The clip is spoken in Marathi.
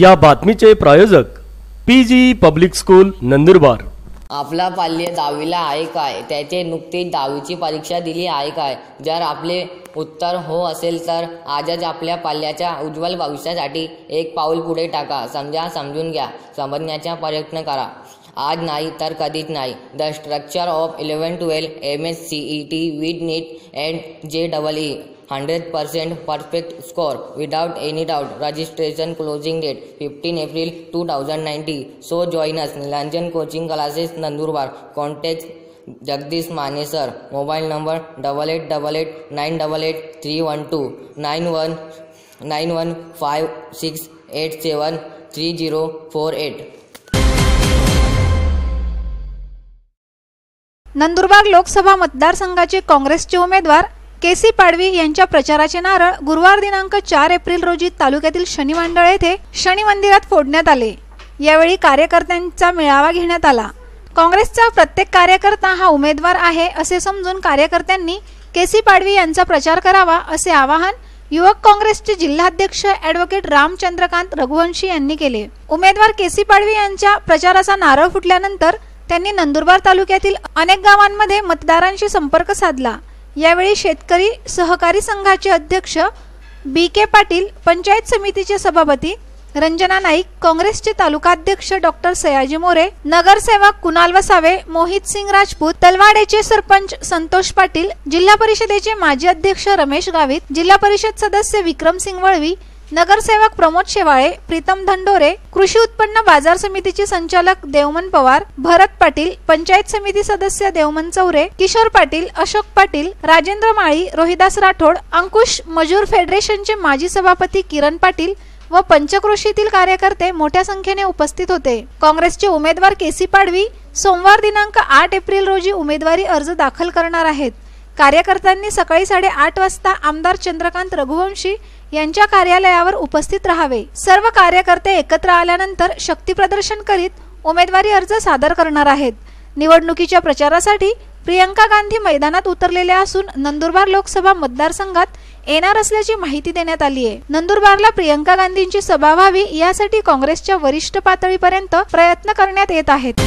या बातमीचे प्रायोजक P G public school Nandurbar. आपला पाल्य दहावीला आहे काय? त्याचे नुकतीच दहावीची परीक्षा दिली आहे काय? जर आपले उत्तर हो असेल तर आजच आपल्या पाल्याच्या उज्ज्वल भविष्यासाठी एक पाऊल पुढे टाका. समजा समजून घ्या. समजण्याचा प्रयत्न करा. आज नाही तर कधीच नाही. The structure of eleven twelve M S C E T with NEET and J double E hundred percent perfect score without any doubt registration closing date fifteen April two thousand ninety so join us Nilanjan coaching classes Nandurbar contact Jagdish Mane sir mobile number double eight double eight nine double eight three one two nine one nine one five six eight seven three zero four eight Nandurbar Lok Sabha मतदारसंघाचे काँग्रेसचे उमेदवार के सी पाडवी यांच्या प्रचाराचे नारळ गुरुवार दिनांक चार एप्रिल रोजी तालुक्यातील शनी मंडळ येथे शनी मंदिरात फोडण्यात आले. यावेळी कार्यकर्त्यांचा मेळावा घेण्यात आला. काँग्रेसचा प्रत्येक कार्यकर्ता हा उमेदवार आहे असे समजून कार्यकर्त्यांनी के सी पाडवी यांचा प्रचार करावा असे आवाहन युवक काँग्रेसचे जिल्हाध्यक्ष ॲडव्होकेट रामचंद्रकांत रघुवंशी यांनी केले. उमेदवार के सी पाडवी यांच्या प्रचाराचा नारळ फुटल्यानंतर त्यांनी नंदुरबार तालुक्यातील अनेक गावांमध्ये मतदारांशी संपर्क साधला. यावेळी शेतकरी सहकारी संघाचे अध्यक्ष बी के पाटील पंचायत समितीचे सभापती रंजना नाईक काँग्रेसचे तालुकाध्यक्ष डॉक्टर सयाजी मोरे नगरसेवक कुणाल वसावे मोहित सिंग राजपूत तलवाडेचे सरपंच संतोष पाटील जिल्हा परिषदेचे माजी अध्यक्ष रमेश गावित जिल्हा परिषद सदस्य विक्रम सिंग वळवी नगरसेवक प्रमोद शेवाळे प्रीतम धंडोरे कृषी उत्पन्न बाजार समितीचे संचालक देवमन पवार भरत पाटील पंचायत समिती सदस्य देवमन चौरे किशोर पाटील अशोक पाटील राजेंद्र माळी रोहिदास राठोड अंकुश मजूर फेडरेशनचे माजी सभापती किरण पाटील व पंचक्रोशीतील कार्यकर्ते मोठ्या संख्येने उपस्थित होते. काँग्रेसचे उमेदवार केसी पाडवी सोमवार दिनांक आठ एप्रिल रोजी उमेदवारी अर्ज दाखल करणार आहेत. कार्यकर्त्यांनी सकाळी साडेआठ वाजता आमदार चंद्रकांत रघुवंशी यांच्या कार्यालयावर उपस्थित राहावे. सर्व कार्यकर्ते एकत्र आल्यानंतर शक्ती प्रदर्शन करीत उमेदवारी अर्ज सादर करणार आहेत. निवडणुकीच्या प्रचारासाठी प्रियंका गांधी मैदानात उतरलेल्या असून नंदुरबार लोकसभा मतदारसंघात येणार असल्याची माहिती देण्यात आली आहे. नंदुरबारला प्रियंका गांधींची सभा व्हावी यासाठी काँग्रेसच्या वरिष्ठ पातळीपर्यंत प्रयत्न करण्यात येत आहेत.